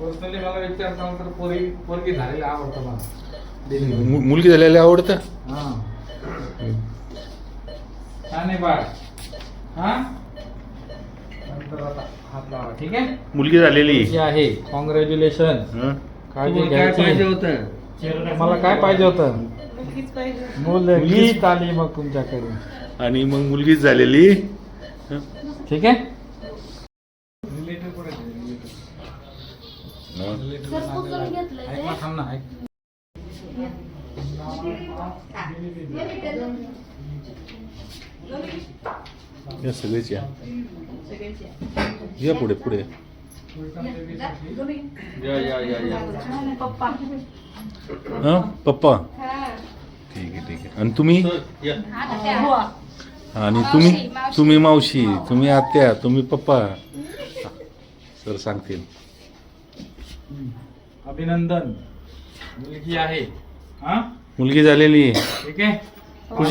Personally मला विचारता तर पोरी पोरगी झालेली आवडतं मला. मु- मुलगी झालेली आवडतं? हा. छान आहे बाळ. हा? नंतर आता हात लावा ठीक आहे? मुलगी झालेली. ही आहे. कॉंग्रॅच्युलेशन हं? काळजी तुम्हाला काय पाहिजे होतं? मला काय पाहिजे होतं? मुलगीच आली मग तुमच्याकडे आणि मग मुलगीच झालेली? ठीक आहे? हं? या सगळेच या. या पुढे पुढे. पप्पा हा? पप्पा. ठीक आहे ठीक आहे. आणि तुम्ही? आणि तुम्ही? तुम्ही मावशी तुम्ही आत्या तुम्ही पप्पा? सर सांगतील. अभिनंदन. मुलगी आहे. हा? मुलगी झालेली ठीक आहे? खुशी